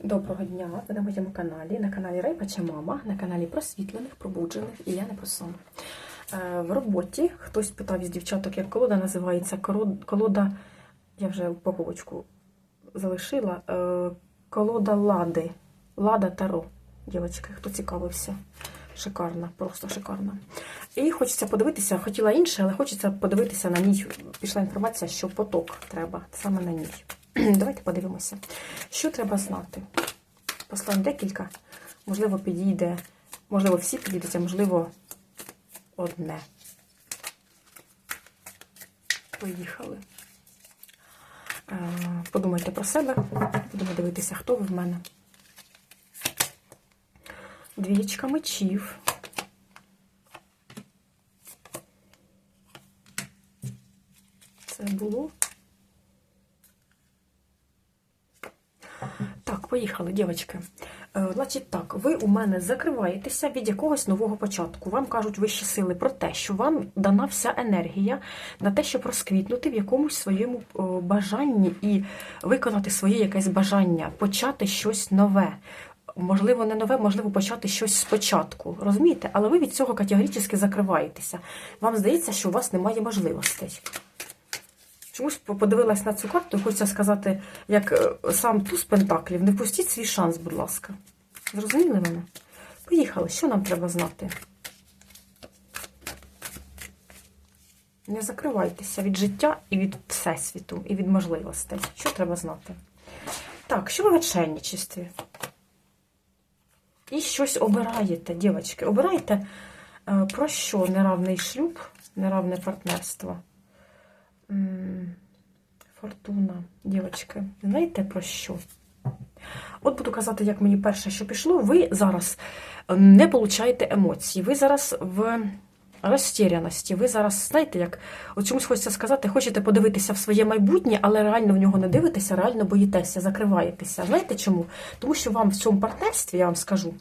Доброго дня! Ви на моєму каналі, на каналі Райпача Мама, на каналі просвітлених, пробуджених і я не про сон. Е, В роботі хтось питав із дівчаток, як колода називається. Колода, я вже упаковочку залишила. е, Колода Лади. Лада Таро. Дівчатки, хто цікавився. Шикарна, просто шикарна. І хочеться подивитися, хотіла інше, але хочеться подивитися на ній. Пішла інформація, що поток треба саме на ній. Давайте подивимося, що треба знати. Послань декілька, можливо, підійде, можливо, всі підійдуть, а можливо, одне. Поїхали. Е, Подумайте про себе, будемо дивитися, хто ви в мене. Двічка мечів. Це було. Поїхали, дівчатки. Е, Значить так, ви у мене закриваєтеся від якогось нового початку. Вам кажуть вищі сили про те, що вам дана вся енергія на те, щоб розквітнути в якомусь своєму бажанні і виконати своє якесь бажання, почати щось нове. Можливо, не нове, можливо, почати щось спочатку. Розумієте? Але ви від цього категорично закриваєтеся. Вам здається, що у вас немає можливостей. Чомусь подивилась на цю карту хочеться сказати, як е, сам туз Пентаклів, не впустіть свій шанс, будь ласка. Зрозуміли мене? Поїхали, що нам треба знати? Не закривайтеся від життя і від всесвіту, і від можливостей. Що треба знати? Так, що ви в отшельничестві? І щось обираєте, дівчатки. Обираєте е, про що неравний шлюб, неравне партнерство. Фортуна, дівчатки, знаєте про що? От буду казати, як мені перше, що пішло. Ви зараз не получаєте емоцій. Ви зараз в розтіряності. Ви зараз, знаєте, як от чомусь хочеться сказати, хочете подивитися в своє майбутнє, але реально в нього не дивитеся, реально боїтеся, закриваєтеся. Знаєте чому? Тому що вам в цьому партнерстві, я вам скажу,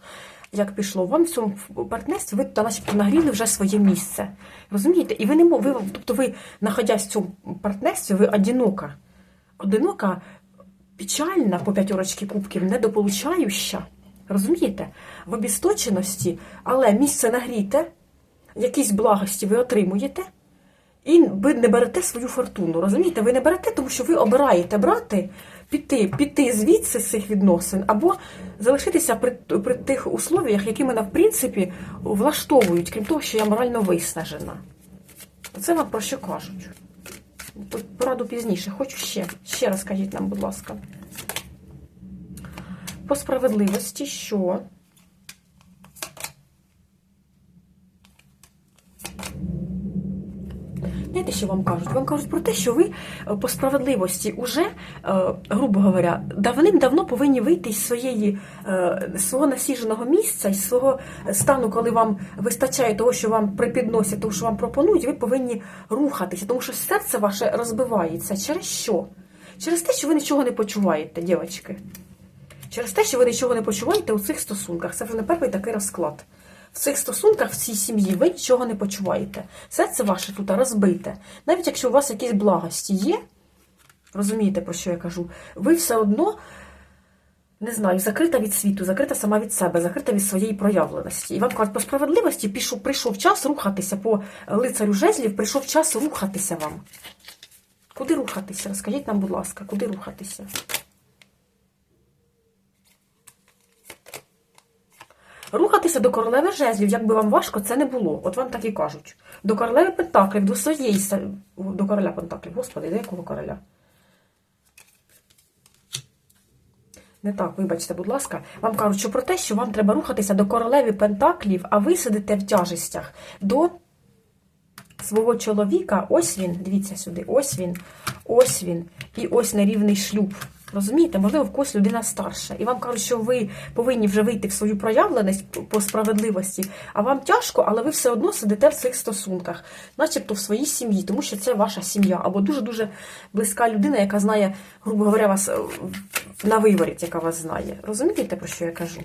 як пішло, вам в цьому партнерстві ви начебто нагріли вже своє місце. Розумієте? І ви не ви, тобто ви, знаходясь в цьому партнерстві, ви одинока. Одинока, печальна по п'ятерочки кубків, недополучающа. Розумієте? В обісточеності, але місце нагріте, якісь благості ви отримуєте, і ви не берете свою фортуну. Розумієте? Ви не берете, тому що ви обираєте брати, піти, піти звідси з цих відносин, або залишитися при, при тих условіях, які мене, в принципі, влаштовують, крім того, що я морально виснажена. Це вам про що кажуть? Пораду пізніше. Хочу ще. Ще раз скажіть нам, будь ласка. По справедливості, що Знаєте, що вам кажуть? Вам кажуть про те, що ви е, по справедливості уже, е, грубо говоря, давним-давно повинні вийти із своєї е, з свого насіженого місця, із свого стану, коли вам вистачає того, що вам припідносять, того, що вам пропонують, ви повинні рухатися, тому що серце ваше розбивається. Через що? Через те, що ви нічого не почуваєте, дівчатки. Через те, що ви нічого не почуваєте у цих стосунках. Це вже не перший такий розклад. В цих стосунках, в цій сім'ї, ви нічого не почуваєте. Серце ваше тут розбите. Навіть якщо у вас якісь благості є, розумієте, про що я кажу, ви все одно, не знаю, закрита від світу, закрита сама від себе, закрита від своєї проявленості. І вам кажуть, по справедливості пішов, прийшов час рухатися по лицарю жезлів, прийшов час рухатися вам. Куди рухатися? Розкажіть нам, будь ласка, куди рухатися? Рухатися до королеви жезлів, як би вам важко, це не було. От вам так і кажуть. До королеви Пентаклів, до своєї до короля Пентаклів. Господи, до якого короля? Не так, вибачте, будь ласка. Вам кажуть, що про те, що вам треба рухатися до королеви Пентаклів, а ви сидите в тяжестях до свого чоловіка. Ось він, дивіться сюди, ось він, ось він, і ось нерівний шлюб. Розумієте, можливо, в когось людина старша. І вам кажуть, що ви повинні вже вийти в свою проявленість по справедливості, а вам тяжко, але ви все одно сидите в цих стосунках, начебто в своїй сім'ї, тому що це ваша сім'я, або дуже-дуже близька людина, яка знає, грубо говоря, вас е, на виворіт, яка вас знає. Розумієте, про що я кажу?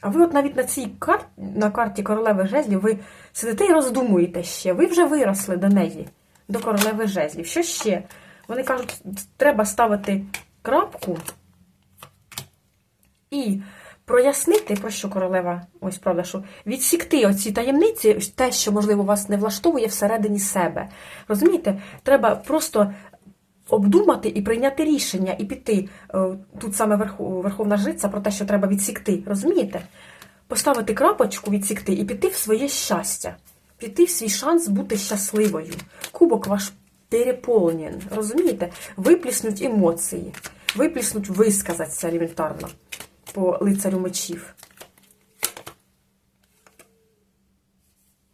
А ви от навіть на цій карті, на карті королеви жезлів, ви сидите і роздумуєте ще. Ви вже виросли до неї, до королеви жезлів. Що ще? Вони кажуть, треба ставити крапку І прояснити, про що королева, ось правда, що відсікти оці таємниці, те, що, можливо, вас не влаштовує всередині себе. Розумієте, треба просто обдумати і прийняти рішення, і піти. Е, Тут саме Верховна Жриця про те, що треба відсікти. Розумієте? Поставити крапочку, відсікти і піти в своє щастя, піти в свій шанс бути щасливою. Кубок ваш переповнен. Розумієте? Випліснуть емоції, випліснуть висказатися елементарно по лицарю мечів.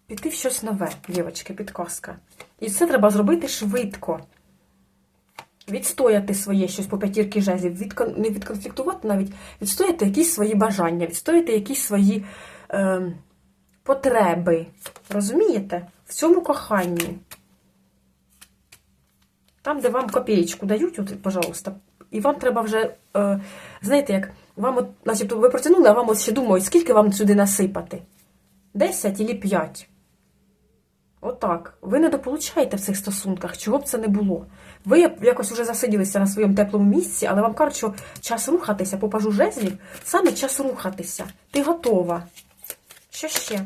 Піти в щось нове, дівчатки, підказка. І це треба зробити швидко. Відстояти своє щось по п'ятірки жезлів, відкон... не відконфліктувати навіть, відстояти якісь свої бажання, відстояти якісь свої е, потреби. Розумієте? В цьому коханні. Там, де вам копієчку дають, от, пожалуйста, і вам треба вже, е, знаєте, як вам, от, начебто, ви протягнули, а вам от ще думають, скільки вам сюди насипати? 10 або 5. Отак. Ви не дополучаєте в цих стосунках, чого б це не було. Ви якось вже засиділися на своєму теплому місці, але вам кажуть, що час рухатися по пажу жезлів, саме час рухатися. Ти готова. Що ще?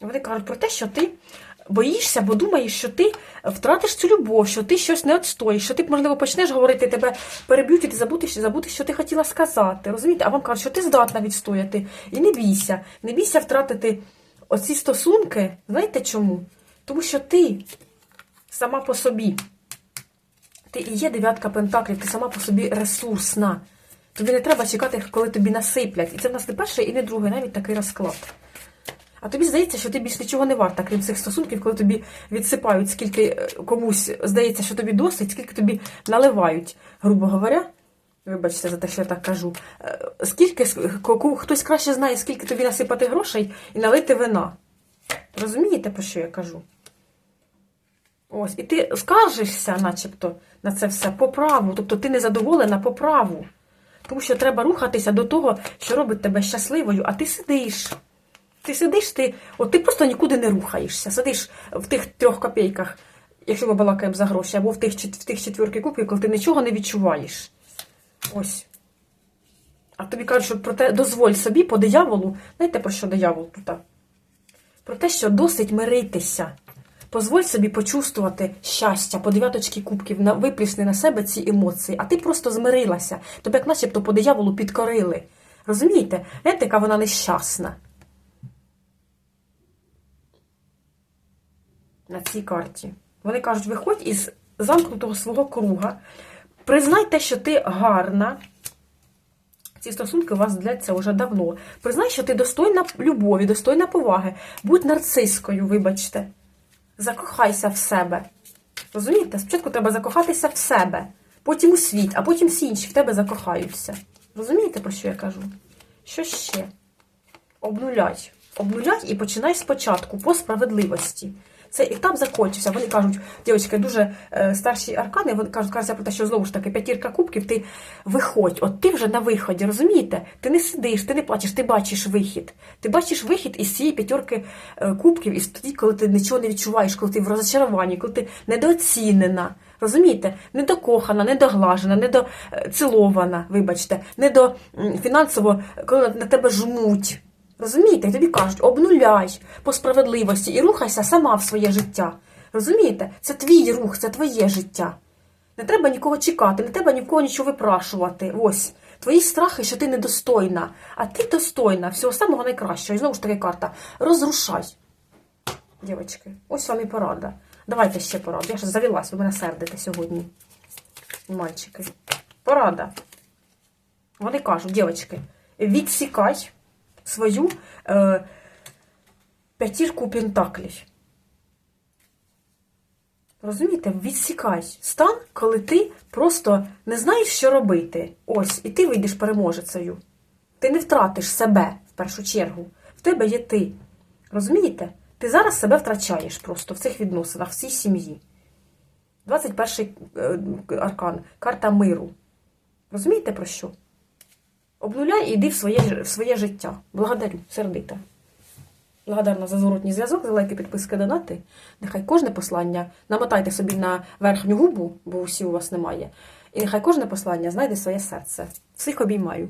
Вони кажуть про те, що ти боїшся, бо думаєш, що ти втратиш цю любов, що ти щось не відстоїш, що ти, можливо, почнеш говорити, тебе переб'ють, і ти забудеш, забудеш, що ти хотіла сказати. Розумієте? А вам кажуть, що ти здатна відстояти. І не бійся. Не бійся втратити оці стосунки. Знаєте чому? Тому що ти сама по собі. Ти і є дев'ятка пентаклів, ти сама по собі ресурсна. Тобі не треба чекати, коли тобі насиплять. І це в нас не перший і не другий, навіть такий розклад. А тобі здається, що ти більш нічого не варта, крім цих стосунків, коли тобі відсипають, скільки е, комусь здається, що тобі досить, скільки тобі наливають, грубо говоря. Вибачте за те, що я так кажу. Е, Скільки хтось краще знає, скільки тобі насипати грошей і налити вина. Розумієте, про що я кажу? Ось, і ти скаржишся, начебто, на це все по праву. Тобто ти не задоволена по праву. Тому що треба рухатися до того, що робить тебе щасливою, а ти сидиш. Ти сидиш, ти, от ти просто нікуди не рухаєшся. Сидиш в тих трьох копійках, якщо ми балакаємо за гроші, або в тих, в тих четвірки кубків, коли ти нічого не відчуваєш. Ось. А тобі кажуть, що про те, дозволь собі по дияволу, знаєте про що диявол тут? Про те, що досить миритися. Позволь собі почувствувати щастя, по дев'яточки кубків, виплісни на себе ці емоції, а ти просто змирилася. Тобі як начебто по дияволу підкорили. Розумієте? Знаєте, яка вона нещасна. На цій карті. Вони кажуть, виходь із замкнутого свого круга, признай те, що ти гарна. Ці стосунки у вас дляться вже давно. Признай, що ти достойна любові, достойна поваги. Будь нарцискою, вибачте. Закохайся в себе. Розумієте? Спочатку треба закохатися в себе, потім у світ, а потім всі інші в тебе закохаються. Розумієте, про що я кажу? Що ще? Обнуляй. Обнуляй і починай спочатку по справедливості. Цей етап закінчився. Вони кажуть, дівчатки, дуже е, старші аркани, вони кажуть, кажуть про те, що знову ж таки п'ятірка кубків, ти виходь, от ти вже на виході, розумієте? Ти не сидиш, ти не плачеш, ти бачиш вихід. Ти бачиш вихід із цієї п'ятірки е, кубків, і тоді, коли ти нічого не відчуваєш, коли ти в розчаруванні, коли ти недооцінена. Розумієте, недокохана, недоглажена, недоцілована, вибачте, недо коли на тебе жмуть. Розумієте? Тобі кажуть, обнуляй по справедливості і рухайся сама в своє життя. Розумієте? Це твій рух, це твоє життя. Не треба нікого чекати, не треба нікого нічого випрашувати. Ось. Твої страхи, що ти недостойна, а ти достойна всього самого найкращого. І знову ж таки карта. Розрушай. Дівчатки, ось вам і порада. Давайте ще пораду. Я ж завелась, ви мене сердите сьогодні. Мальчики. Порада. Вони кажуть, дівчатки, відсікай свою е, п'ятірку пентаклів. Розумієте, відсікай стан, коли ти просто не знаєш, що робити. Ось, і ти вийдеш переможецею. Ти не втратиш себе в першу чергу. В тебе є ти. Розумієте? Ти зараз себе втрачаєш просто в цих відносинах, в цій сім'ї. 21 е, аркан, карта миру. Розумієте про що? Обнуляй і йди в своє, в своє життя. Благодарю, сердита. Благодарна за зворотній зв'язок, за лайки, підписки, донати. Нехай кожне послання намотайте собі на верхню губу, бо усі у вас немає. І нехай кожне послання знайде своє серце. Всіх обіймаю.